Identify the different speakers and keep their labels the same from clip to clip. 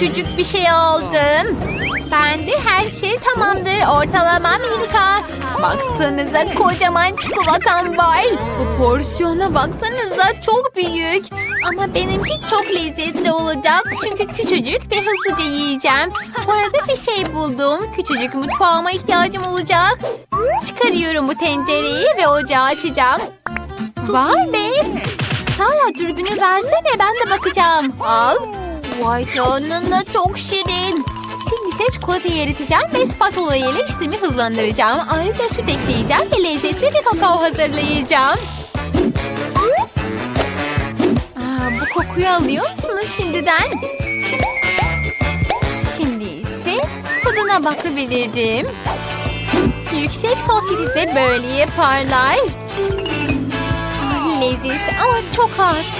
Speaker 1: küçücük bir şey aldım. Ben de her şey tamamdır. Ortalamam Milka. Baksanıza kocaman çikolatam var. Bu porsiyona baksanıza çok büyük. Ama benimki çok lezzetli olacak. Çünkü küçücük ve hızlıca yiyeceğim. Bu arada bir şey buldum. Küçücük mutfağıma ihtiyacım olacak. Çıkarıyorum bu tencereyi ve ocağı açacağım. Vay be. Sara dürbünü versene ben de bakacağım. Al. Vay canına çok şirin. Şimdi ise çikolatayı eriteceğim ve spatula ile işlemi hızlandıracağım. Ayrıca süt ekleyeceğim ve lezzetli bir kakao hazırlayacağım. Aa, bu kokuyu alıyor musunuz şimdiden? Şimdi ise tadına bakabilirim. Yüksek sosyetede böyle yaparlar. Leziz ama çok az.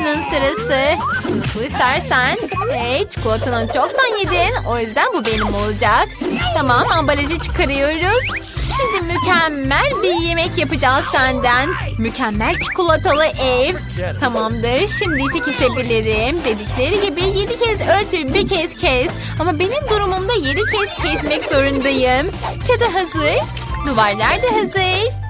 Speaker 1: Sara'nın sırası. Nasıl istersen. Hey çikolatanı çoktan yedin. O yüzden bu benim olacak. Tamam ambalajı çıkarıyoruz. Şimdi mükemmel bir yemek yapacağız senden. Mükemmel çikolatalı ev. Tamamdır. Şimdi ise kesebilirim. Dedikleri gibi yedi kez örtü bir kez kes. Ama benim durumumda yedi kez kesmek zorundayım. Çatı hazır. Duvarlar da hazır.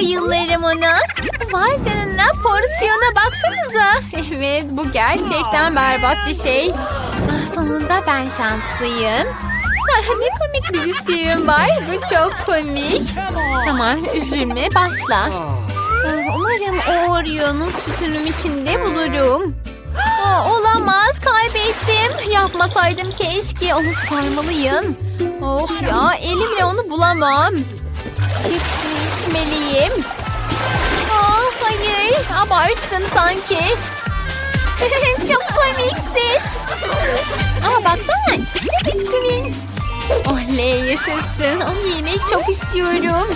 Speaker 1: Bayılırım ona. Vay canına porsiyona baksanıza. Evet bu gerçekten berbat bir şey. Ah, sonunda ben şanslıyım. Sara ne komik bir bisküvim var. Bu çok komik. Tamam üzülme başla. Ah, Umarım o Oreo'nun sütünüm içinde bulurum. Aa, olamaz kaybettim. Yapmasaydım keşke onu çıkarmalıyım. Of ya elimle onu bulamam. Hepsini içmeliyim. Aa, hayır abarttın sanki. Çok komiksin. Aa baksana işte bisküvin. Oley yaşasın. Onu yemek çok istiyorum.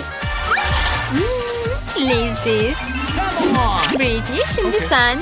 Speaker 1: Hmm, leziz. Brady şimdi sen.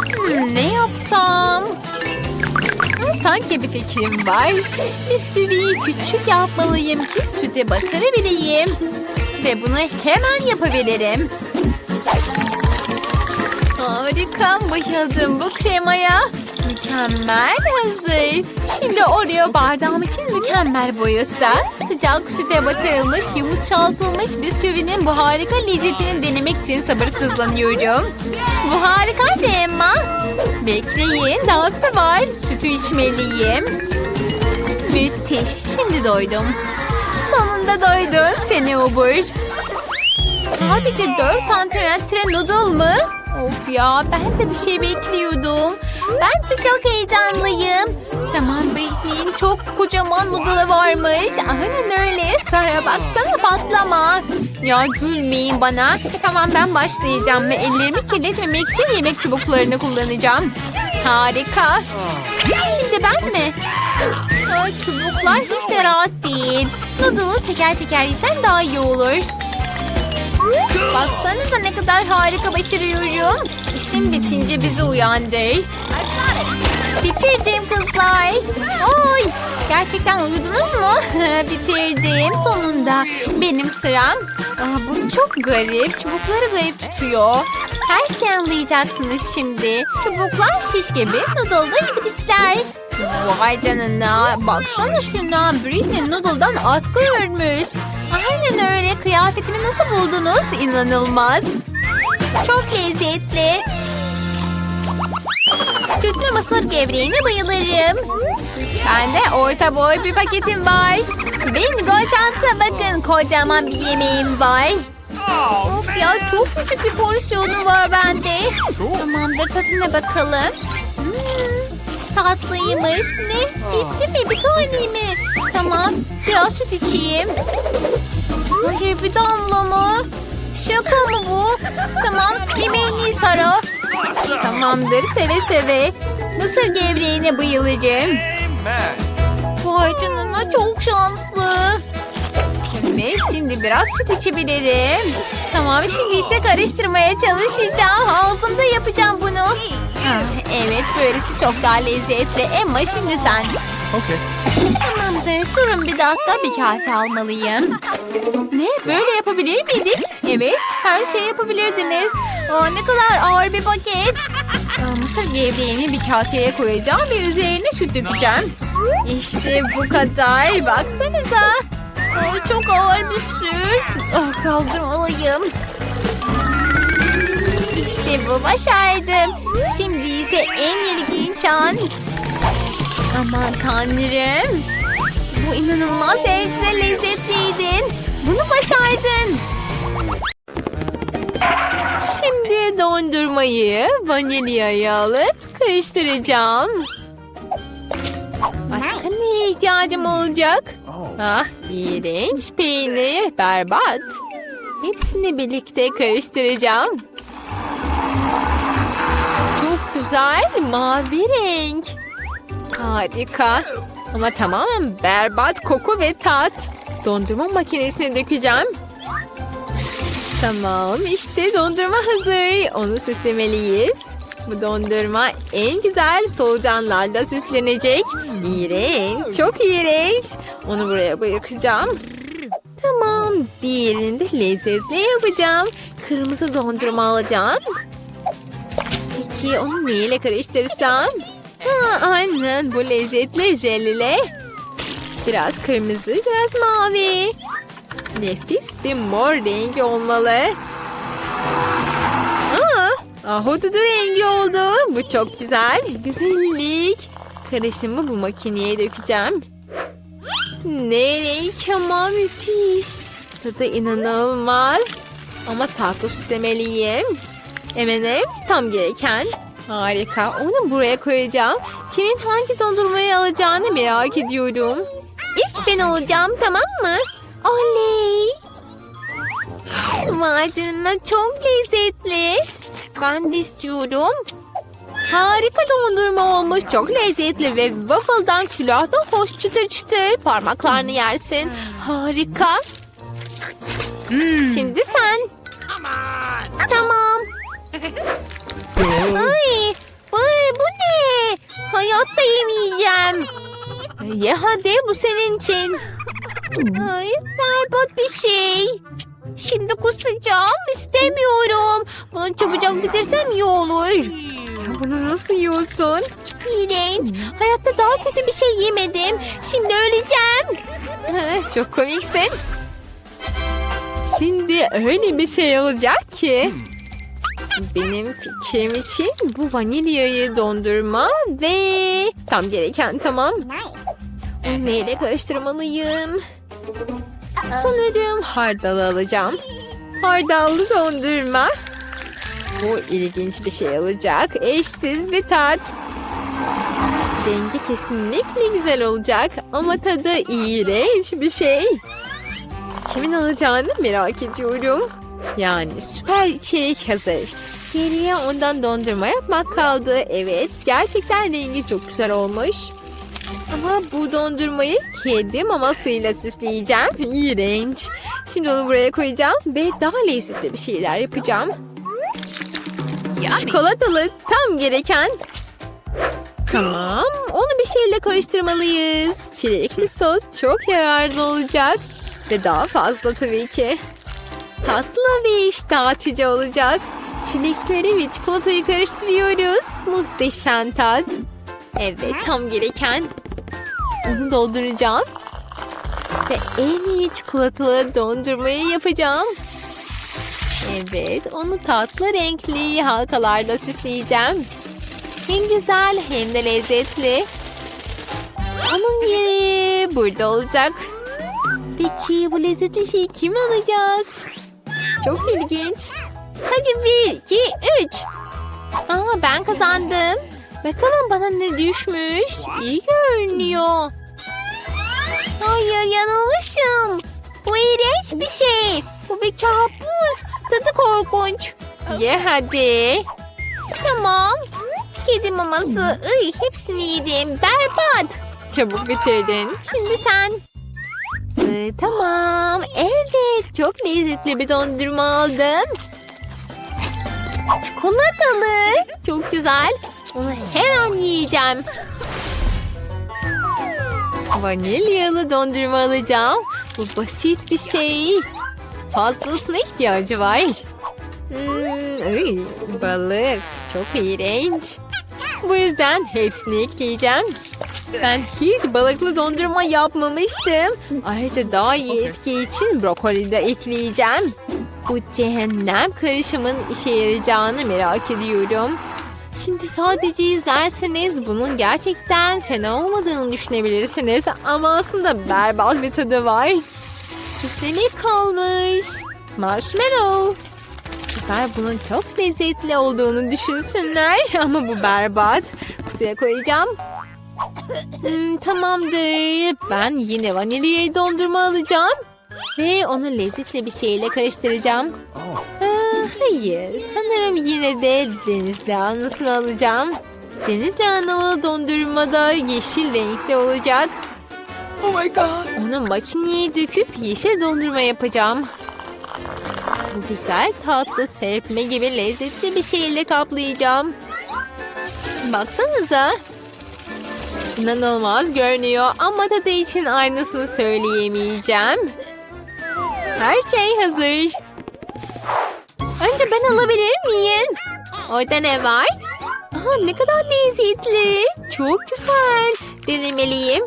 Speaker 1: Ne yapsam? Hmm, Sanki bir fikrim var. Bisküviyi küçük yapmalıyım ki süte batırabileyim. Ve bunu hemen yapabilirim. Harika bayıldım bu kremaya. Mükemmel hazır. Şimdi Oreo bardağım için mükemmel boyutta. Sıcak süte batırılmış, yumuşatılmış bisküvinin bu harika lezzetini denemek için sabırsızlanıyorum. Bu harikaydı Emma. Bekleyin dahası var. Sütü içmeliyim. Müthiş. Şimdi doydum. Sonunda doydun seni obur. Sadece 4 santimetre noodle mı? Of ya ben de bir şey bekliyordum. Ben de çok heyecanlıyım. Tamam Britney'in çok kocaman noodle'ı varmış. Aynen öyle. Sara baksana patlama. Ya gülmeyin bana. Tamam ben başlayacağım ve ellerimi kirletmemek için yemek çubuklarını kullanacağım. Harika. Şimdi ben mi? Ay, çubuklar hiç de rahat değil. Noodle'ı teker teker yesen daha iyi olur. Baksanıza ne kadar harika başarıyorum. İşim bitince bizi uyandır. Bitirdim kızlar. Oy! Gerçekten uyudunuz mu? Bitirdim sonunda. Benim sıram. Aa, bu çok garip. Çubukları garip tutuyor. Her şeyi anlayacaksınız şimdi. Çubuklar şiş gibi, noodle'da ibidikler. Vay canına. Baksana şuna. Britney noodle'dan atkı örmüş. Aynen öyle. Kıyafetimi nasıl buldunuz? İnanılmaz. Çok lezzetli. Sütlü mısır gevreğine bayılırım. Bende orta boy bir paketim var. Bingo şansa bakın kocaman bir yemeğim var. Of ya çok küçük bir porsiyonu var bende. Tamamdır tadına bakalım. Hmm, tatlıymış. Ne? Bitti mi? Bir tane mi? Tamam. Biraz süt içeyim. Hayır bir damla mı? Şaka mı bu? Tamam. Yemeğini Sara. Tamamdır seve seve. Mısır gevreğine.
Speaker 2: Amen.
Speaker 1: Vay canına çok şanslı. Ve şimdi biraz süt içebilirim. Tamam şimdi ise karıştırmaya çalışacağım. Ağzımda yapacağım bunu. Ah, evet böylesi çok daha lezzetli. Emma şimdi sen.
Speaker 2: Okay.
Speaker 1: Tamamdır durun bir dakika bir kase almalıyım. Ne böyle yapabilir miydik? Evet her şey yapabilirdiniz. Aa, ne kadar ağır bir paket. Aa, mısır gevreğimi bir kaseye koyacağım ve üzerine süt dökeceğim. İşte bu kadar. Baksanıza. Aa, çok ağır bir süt. Ah, kaldırmalıyım. İşte bu başardım. Şimdi ise en ilginç an. Aman tanrım. Bu inanılmaz derecede lezzetliydin. Bunu başardın. Şimdi dondurmayı vanilyaya alıp karıştıracağım. Başka neye ihtiyacım olacak? Ah, iğrenç peynir, berbat. Hepsini birlikte karıştıracağım. Çok güzel mavi renk. Harika. Ama tamamen berbat koku ve tat. Dondurma makinesine dökeceğim. Tamam işte dondurma hazır. Onu süslemeliyiz. Bu dondurma en güzel solucanlarla süslenecek. İğrenç, çok iğrenç. Onu buraya bırakacağım. Tamam, diğerini de lezzetli yapacağım. Kırmızı dondurma alacağım. Peki onu neyle karıştırsam? Ha, aynen bu lezzetli jelile. Biraz kırmızı, biraz mavi. Nefis bir mor rengi olmalı. Aa, ahududu rengi oldu. Bu çok güzel. Güzellik. Karışımı bu makineye dökeceğim. Ne renk ama müthiş. Tadı inanılmaz. Ama tatlı süslemeliyim. M&M's tam gereken. Harika. Onu buraya koyacağım. Kimin hangi dondurmayı alacağını merak ediyorum. İlk ben olacağım tamam mı? Oley! Canına çok lezzetli. Ben de istiyorum. Harika dondurma olmuş. Çok lezzetli ve waffle'dan külahtan hoş çıtır çıtır. Parmaklarını yersin. Harika. Şimdi sen. Tamam. Ay, ay, bu ne? Hayatta yemeyeceğim. Ye hadi bu senin için. Ay, berbat bir şey. Şimdi kusacağım istemiyorum. Bunu çabucak bitirsem iyi olur. Ya bunu nasıl yiyorsun? İğrenç. Hayatta daha kötü bir şey yemedim. Şimdi öleceğim. Çok komiksin. Şimdi öyle bir şey olacak ki. Benim fikrim için bu vanilyayı dondurma ve tam gereken tamam. Onu neyle karıştırmalıyım? Sanırım hardal alacağım. Hardallı dondurma. Bu ilginç bir şey olacak. Eşsiz bir tat. Rengi kesinlikle güzel olacak ama tadı iğrenç bir şey. Kimin alacağını merak ediyorum. Yani süper içerik hazır. Geriye ondan dondurma yapmak kaldı. Evet gerçekten rengi çok güzel olmuş. Ama bu dondurmayı kedi mamasıyla süsleyeceğim. İğrenç. Şimdi onu buraya koyacağım ve daha lezzetli bir şeyler yapacağım. Çikolatalı tam gereken. Tamam, onu bir şeyle karıştırmalıyız. Çilekli sos çok yararlı olacak. Ve daha fazla tabii ki. Tatlı ve iştah açıcı olacak. Çilekleri ve çikolatayı karıştırıyoruz. Muhteşem tat. Evet tam gereken. Onu dolduracağım. Ve en iyi çikolatalı dondurmayı yapacağım. Evet onu tatlı renkli halkalarla süsleyeceğim. Hem güzel hem de lezzetli. Onun yeri burada olacak. Peki bu lezzetli şeyi kim alacak? Çok ilginç. Hadi bir, iki, üç. Aa ben kazandım. Bakalım bana ne düşmüş. İyi görünüyor. Hayır yanılmışım. Bu iğrenç bir şey. Bu bir kabus. Tadı korkunç. Ye hadi. Tamam. Kedi maması. Iy, hepsini yedim. Berbat. Çabuk bitirdin. Şimdi sen. Ee, tamam. Evet. Çok lezzetli bir dondurma aldım. Çikolatalı. Çok güzel. Onu hemen yiyeceğim. Vanilyalı dondurma alacağım. Bu basit bir şey. Fazlasına ihtiyacı var. Hmm, ıy, balık. Çok iğrenç. Bu yüzden hepsini ekleyeceğim. Ben hiç balıklı dondurma yapmamıştım. Ayrıca daha iyi etki için brokoli de ekleyeceğim. Bu cehennem karışımın işe yarayacağını merak ediyorum. Şimdi sadece izlerseniz bunun gerçekten fena olmadığını düşünebilirsiniz. Ama aslında berbat bir tadı var. Süslemek kalmış. Marshmallow. Kızlar bunun çok lezzetli olduğunu düşünsünler. Ama bu berbat. Kutuya koyacağım. Hmm, tamamdır. Ben yine vanilya dondurma alacağım. Ve onu lezzetli bir şeyle karıştıracağım. Aa, hayır, sanırım yine de denizli anısını alacağım. Denizli analı dondurma da yeşil renkte olacak.
Speaker 2: Oh my god.
Speaker 1: Onu makineye döküp yeşil dondurma yapacağım. Bu güzel tatlı serpme gibi lezzetli bir şeyle kaplayacağım. Baksanıza. İnanılmaz görünüyor ama tadı için aynısını söyleyemeyeceğim. Her şey hazır. Önce ben alabilir miyim? Orada ne var? Aha, ne kadar lezzetli. Çok güzel. Denemeliyim.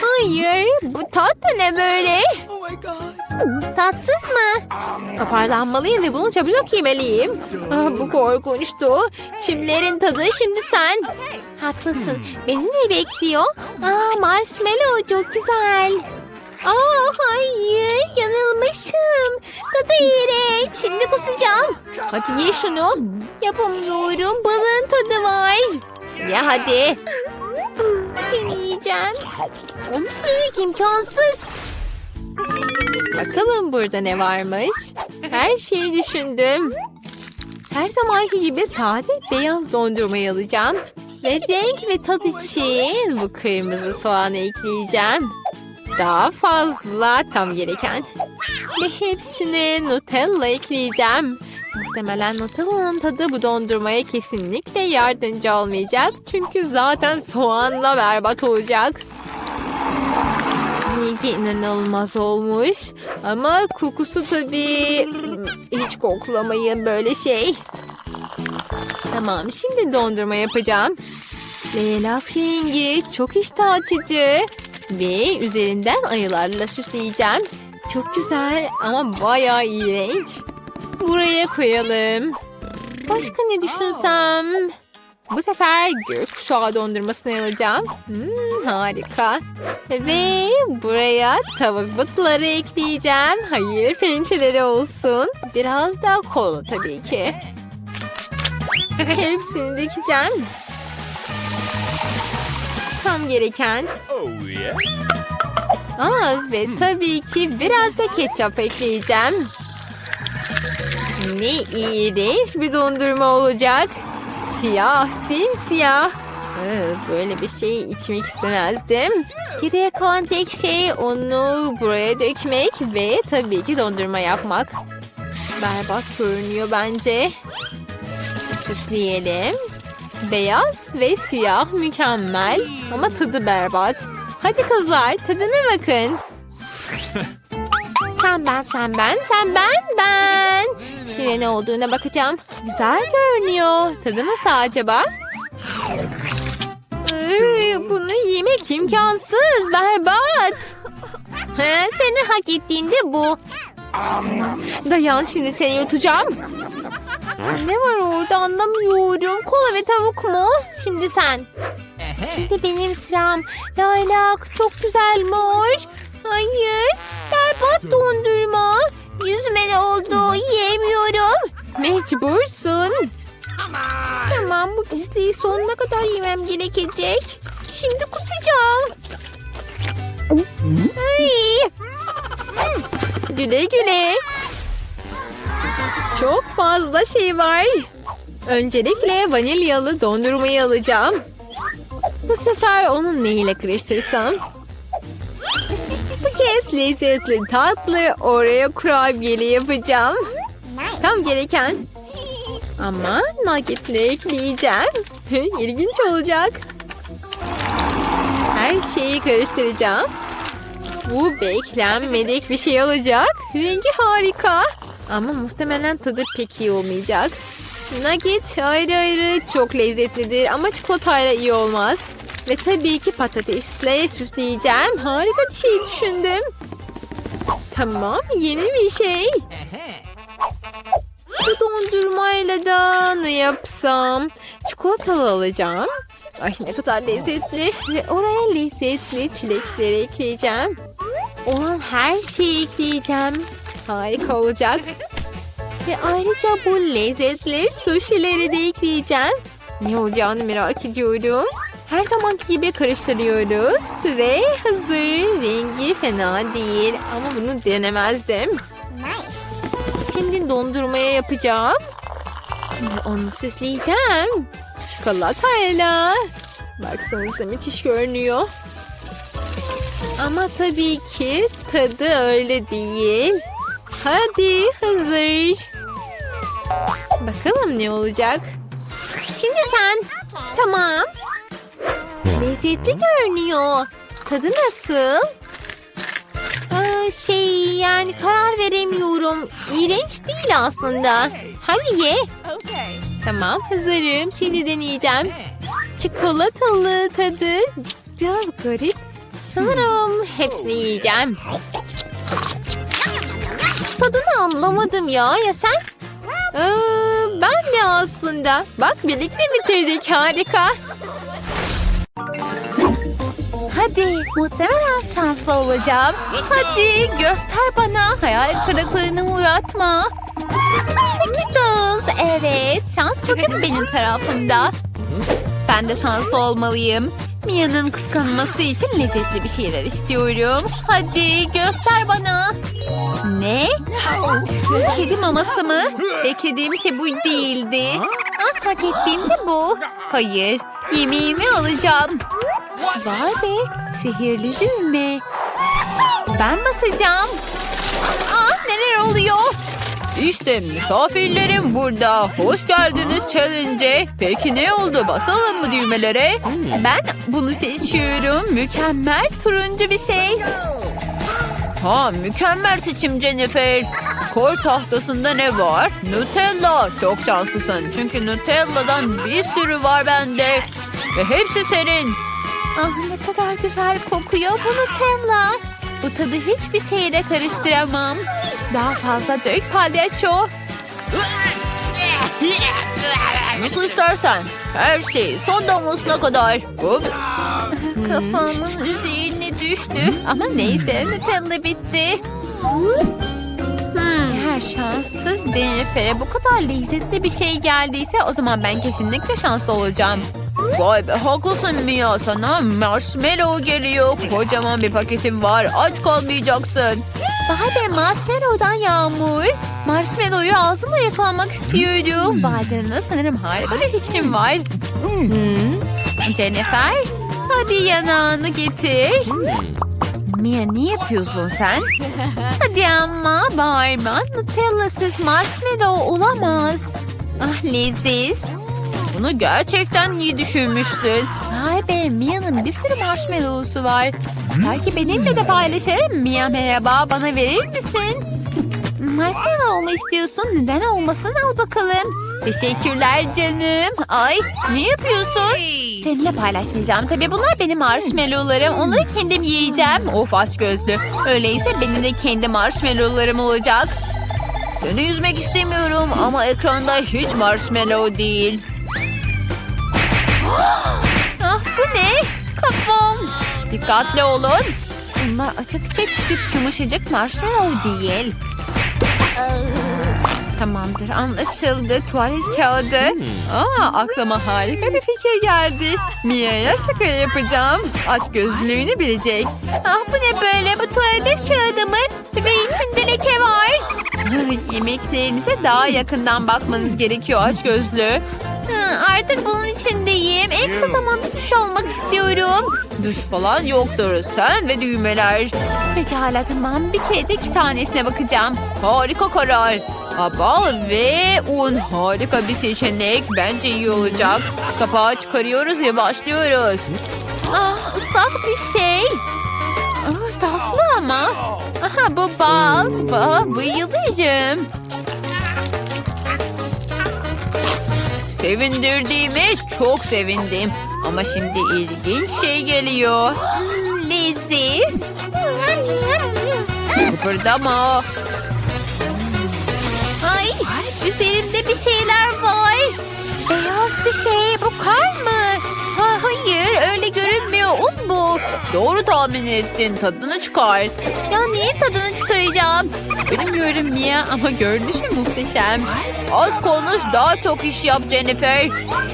Speaker 1: Hayır, bu tat da ne böyle?
Speaker 2: My god.
Speaker 1: Tatsız mı? Toparlanmalıyım ve bunu çabucak yemeliyim. Ah, bu korkunçtu. Çimlerin tadı şimdi sen. Haklısın. Beni ne bekliyor? Aa, marshmallow çok güzel. Aa, hayır yanılmışım. Tadı iğrenç. Şimdi kusacağım. Hadi ye şunu. Yapamıyorum. Balığın tadı var. Ya hadi. Deneyeceğim. Onu yemek imkansız. Bakalım burada ne varmış. Her şeyi düşündüm. Her zamanki gibi sade beyaz dondurmayı alacağım. Ve renk ve tat için bu kırmızı soğanı ekleyeceğim. Daha fazla tam gereken. Ve hepsine Nutella ekleyeceğim. Muhtemelen Nutella'nın tadı bu dondurmaya kesinlikle yardımcı olmayacak. Çünkü zaten soğanla berbat olacak. Rengi inanılmaz olmuş. Ama kokusu tabii hmm, hiç koklamayın böyle şey. Tamam şimdi dondurma yapacağım. Leylak rengi çok iştah açıcı. Ve üzerinden ayılarla süsleyeceğim. Çok güzel ama bayağı iğrenç. Buraya koyalım. Başka ne düşünsem? Bu sefer gökkuşağı dondurmasını alacağım. Hmm, harika. Ve buraya tava butları ekleyeceğim. Hayır pençeleri olsun. Biraz daha kola tabii ki. Hepsini dökeceğim. Tam gereken az ve tabii ki biraz da ketçap ekleyeceğim. Ne iğrenç bir dondurma olacak. Siyah, simsiyah. Ee, Böyle bir şey içmek istemezdim. Geriye kalan tek şey onu buraya dökmek ve tabii ki dondurma yapmak. Berbat görünüyor bence. Süsleyelim. Beyaz ve siyah mükemmel ama tadı berbat. Hadi kızlar tadına bakın. Sen ben sen ben sen ben ben. Şimdi ne olduğuna bakacağım. Güzel görünüyor. Tadı nasıl acaba? Bunu yemek imkansız. Berbat. He, senin hak ettiğin de bu. Dayan şimdi seni yutacağım. Ne var orada anlamıyorum. Kola ve tavuk mu? Şimdi sen. Şimdi benim sıram. Laylak çok güzelmiş. Hayır. Berbat dondurma. Yüzüme ne oldu? Yiyemiyorum. Mecbursun. Tamam bu pisliği sonuna kadar yemem gerekecek. Şimdi kusacağım. Ay. Güle güle. Çok fazla şey var. Öncelikle vanilyalı dondurmayı alacağım. Bu sefer onun neyle karıştırsam? Kez lezzetli tatlı oraya kurabiyeli yapacağım. Tam gereken. Ama nuggetleri ekleyeceğim. İlginç olacak. Her şeyi karıştıracağım. Bu beklenmedik bir şey olacak. Rengi harika. Ama muhtemelen tadı pek iyi olmayacak. Nugget ayrı ayrı çok lezzetlidir ama çikolatayla iyi olmaz. Ve tabii ki patatesle süsleyeceğim. Harika bir şey düşündüm. Tamam yeni bir şey. Bu dondurmayla da ne yapsam? Çikolatalı alacağım. Ay ne kadar lezzetli. Ve oraya lezzetli çilekleri ekleyeceğim. Olan her şeyi ekleyeceğim. Harika olacak. Ve ayrıca bu lezzetli sushileri de ekleyeceğim. Ne olacağını merak ediyorum. Her zamanki gibi karıştırıyoruz ve hazır. Rengi fena değil ama bunu denemezdim. Şimdi dondurmaya yapacağım. Ve onu süsleyeceğim. Çikolatayla. Baksanıza müthiş görünüyor. Ama tabii ki tadı öyle değil. Hadi hazır. Bakalım ne olacak. Şimdi sen. Tamam. Lezzetli görünüyor. Tadı nasıl? Aa, şey yani karar veremiyorum. İğrenç değil aslında. Hadi ye. Tamam hazırım. Şimdi deneyeceğim. Çikolatalı tadı biraz garip. Sanırım hepsini yiyeceğim. Tadını anlamadım ya. Ya sen? Ee, ben de aslında. Bak birlikte bitirdik. Harika. Hadi muhtemelen şanslı olacağım. Hadi göster bana. Hayal kırıklığına uğratma. Skittles. Evet şans bugün benim tarafımda. Ben de şanslı olmalıyım. Mia'nın kıskanması için lezzetli bir şeyler istiyorum. Hadi göster bana. Ne? Kedi maması mı? Beklediğim şey bu değildi. Ah, hak ettiğim de bu. Hayır, yemeğimi alacağım. Vay be, sihirli düğme. Ben basacağım. Ah, neler oluyor?
Speaker 3: İşte misafirlerim burada. Hoş geldiniz challenge'e. Peki ne oldu? Basalım mı düğmelere?
Speaker 1: Ben bunu seçiyorum. Mükemmel turuncu bir şey.
Speaker 3: Ha mükemmel seçim Jennifer. Kor tahtasında ne var? Nutella. Çok şanslısın. Çünkü Nutella'dan bir sürü var bende. Ve hepsi senin.
Speaker 1: Ah ne kadar güzel kokuyor bu Nutella. Bu tadı hiçbir şeyle karıştıramam. Daha fazla dök palyaço.
Speaker 3: Nasıl istersen. Her şey son damlasına kadar. Ups.
Speaker 1: Kafamın üzerine düştü. Ama neyse Nutella bitti. Hmm, her şanssız Jennifer'e bu kadar lezzetli bir şey geldiyse o zaman ben kesinlikle şanslı olacağım.
Speaker 3: Vay be haklısın Mia. Sana marshmallow geliyor. Kocaman bir paketim var. Aç kalmayacaksın.
Speaker 1: Vay be marshmallow'dan yağmur. Marshmallow'u ağzımla yakalamak istiyorum. Vay canına sanırım harika bir fikrim var. Hmm. Jennifer hadi yanağını getir. Mia ne yapıyorsun sen? Hadi ama bağırma. Nutella'sız marshmallow olamaz. Ah leziz.
Speaker 3: Bunu gerçekten iyi düşünmüşsün.
Speaker 1: Vay be Mia'nın bir sürü marshmallow'su var. Belki benimle de paylaşır. Mia merhaba bana verir misin? marshmallow mu istiyorsun? Neden olmasın? Al bakalım. Teşekkürler canım. Ay ne yapıyorsun? Seninle paylaşmayacağım. Tabii bunlar benim marshmallowlarım. Onları kendim yiyeceğim. Of aç gözlü. Öyleyse benim de kendi marshmallowlarım olacak.
Speaker 3: Seni üzmek istemiyorum ama ekranda hiç marshmallow değil.
Speaker 1: Ah bu ne? Kafam.
Speaker 3: Dikkatli olun.
Speaker 1: Bunlar açıkça küçük yumuşacık marshmallow değil. Tamamdır anlaşıldı. Tuvalet kağıdı. Aa, aklıma harika bir fikir geldi. Mia'ya şaka yapacağım. Aç gözlüğünü bilecek. Ah bu ne böyle bu tuvalet kağıdı mı? Ve içinde leke var. Yemeklerinize daha yakından bakmanız gerekiyor aç gözlü. Artık bunun içindeyim. En kısa zamanda duş almak istiyorum.
Speaker 3: Duş falan yoktur. Sen ve düğmeler.
Speaker 1: Pekala tamam. Bir kere de iki tanesine bakacağım.
Speaker 3: Harika karar. Bal ve un harika bir seçenek. Bence iyi olacak. Kapağı çıkarıyoruz ve başlıyoruz.
Speaker 1: Ah ıslak bir şey. Ah, tatlı ama. Aha bu bal. Bal bayılırım.
Speaker 3: Sevindirdiğime çok sevindim. Ama şimdi ilginç şey geliyor.
Speaker 1: Leziz.
Speaker 3: Kıpırdama.
Speaker 1: Ay üzerinde bir şeyler var. Beyaz bir şey. Bu kar mı? Öyle görünmüyor. Un bu.
Speaker 3: Doğru tahmin ettin. Tadını çıkar.
Speaker 1: Ya niye tadını çıkaracağım? Bilmiyorum Mia ama görünüşü muhteşem.
Speaker 3: Az konuş daha çok iş yap Jennifer.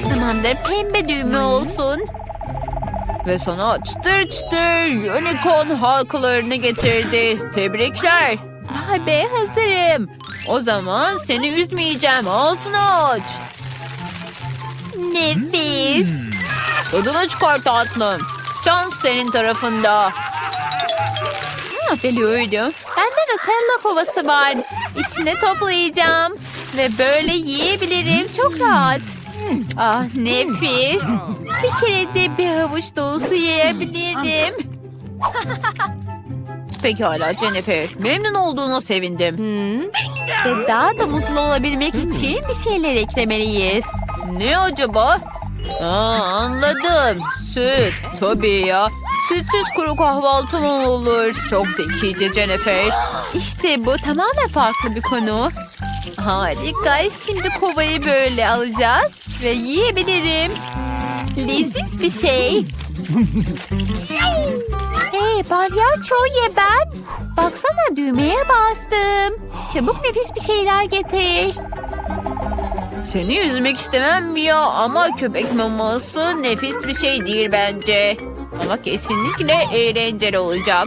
Speaker 1: Tamamdır pembe düğme olsun.
Speaker 3: Ve sana çıtır çıtır unicorn halkalarını getirdi. Tebrikler.
Speaker 1: Vay be hazırım.
Speaker 3: O zaman seni üzmeyeceğim. Ağzını aç.
Speaker 1: Nefis.
Speaker 3: Tadını çıkar tatlım. Şans senin tarafında.
Speaker 1: Ha, biliyordum. Bende Nutella kovası var. İçine toplayacağım. Ve böyle yiyebilirim. Çok rahat. Ah nefis. Bir kere de bir havuç dolusu yiyebilirim.
Speaker 3: Pekala Jennifer. Memnun olduğuna sevindim.
Speaker 1: Ve daha da mutlu olabilmek için bir şeyler eklemeliyiz.
Speaker 3: Ne acaba? Aa, anladım. Süt. Tabii ya. Sütsüz kuru kahvaltı mı olur? Çok zekice Jennifer.
Speaker 1: İşte bu tamamen farklı bir konu. Harika. Şimdi kovayı böyle alacağız ve yiyebilirim. Leziz bir şey. hey palyaço ye ben. Baksana düğmeye bastım. Çabuk nefis bir şeyler getir.
Speaker 3: Seni üzmek istemem ya ama köpek maması nefis bir şey değil bence. Ama kesinlikle eğlenceli olacak.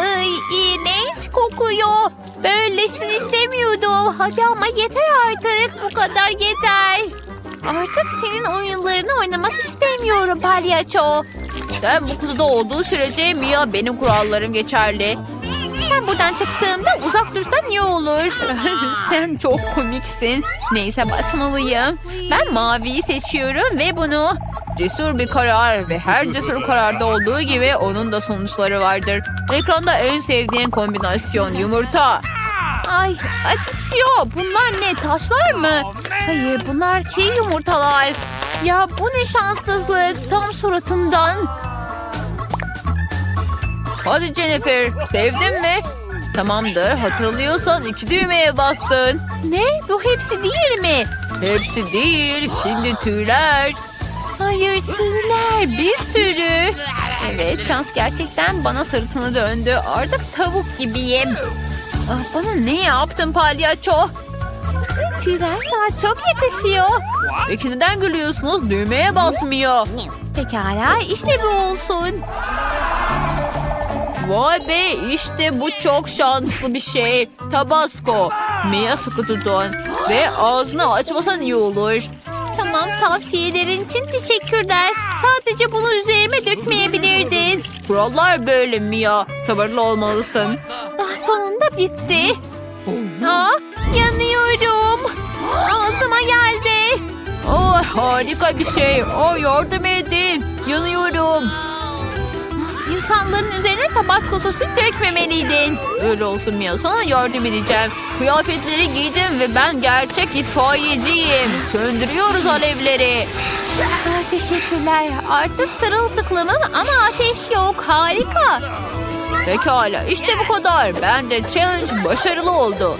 Speaker 1: Ay iğrenç kokuyor. Böylesini istemiyordum. Hadi ama yeter artık. Bu kadar yeter. Artık senin oyunlarını oynamak istemiyorum palyaço.
Speaker 3: Sen bu kutuda olduğu sürece Mia benim kurallarım geçerli.
Speaker 1: Ben buradan çıktığımda uzak dursan iyi olur. Sen çok komiksin. Neyse basmalıyım. Ben maviyi seçiyorum ve bunu...
Speaker 3: Cesur bir karar ve her cesur kararda olduğu gibi onun da sonuçları vardır. Ekranda en sevdiğin kombinasyon yumurta.
Speaker 1: Ay acıtıyor. Bunlar ne taşlar mı? Hayır bunlar çiğ yumurtalar. Ya bu ne şanssızlık. Tam suratımdan.
Speaker 3: Hadi Jennifer sevdin mi? Tamamdır hatırlıyorsan iki düğmeye bastın.
Speaker 1: Ne? Bu hepsi değil mi?
Speaker 3: Hepsi değil şimdi tüyler.
Speaker 1: Hayır tüyler bir sürü. Evet şans gerçekten bana sırtını döndü. Artık tavuk gibiyim. Ah, bana ne yaptın palyaço? Tüyler sana çok yakışıyor.
Speaker 3: Peki neden gülüyorsunuz? Düğmeye basmıyor.
Speaker 1: Pekala işte bu olsun.
Speaker 3: Vay be işte bu çok şanslı bir şey. Tabasco. Mia sıkı tutun. Ve ağzını açmasan iyi olur.
Speaker 1: Tamam tavsiyelerin için teşekkürler. Sadece bunu üzerime dökmeyebilirdin.
Speaker 3: Kurallar böyle Mia. Sabırlı olmalısın.
Speaker 1: Ah, sonunda bitti. Aa, yanıyorum. Ağzıma geldi.
Speaker 3: Oh harika bir şey. Oh yardım edin. Yanıyorum.
Speaker 1: İnsanların üzerine tabasco sosu dökmemeliydin.
Speaker 3: Öyle olsun Mia sana yardım edeceğim. Kıyafetleri giydim ve ben gerçek itfaiyeciyim. Söndürüyoruz alevleri.
Speaker 1: Ah, teşekkürler. Artık sırılsıklamım ama ateş yok. Harika.
Speaker 3: Pekala işte bu kadar. Bence challenge başarılı oldu.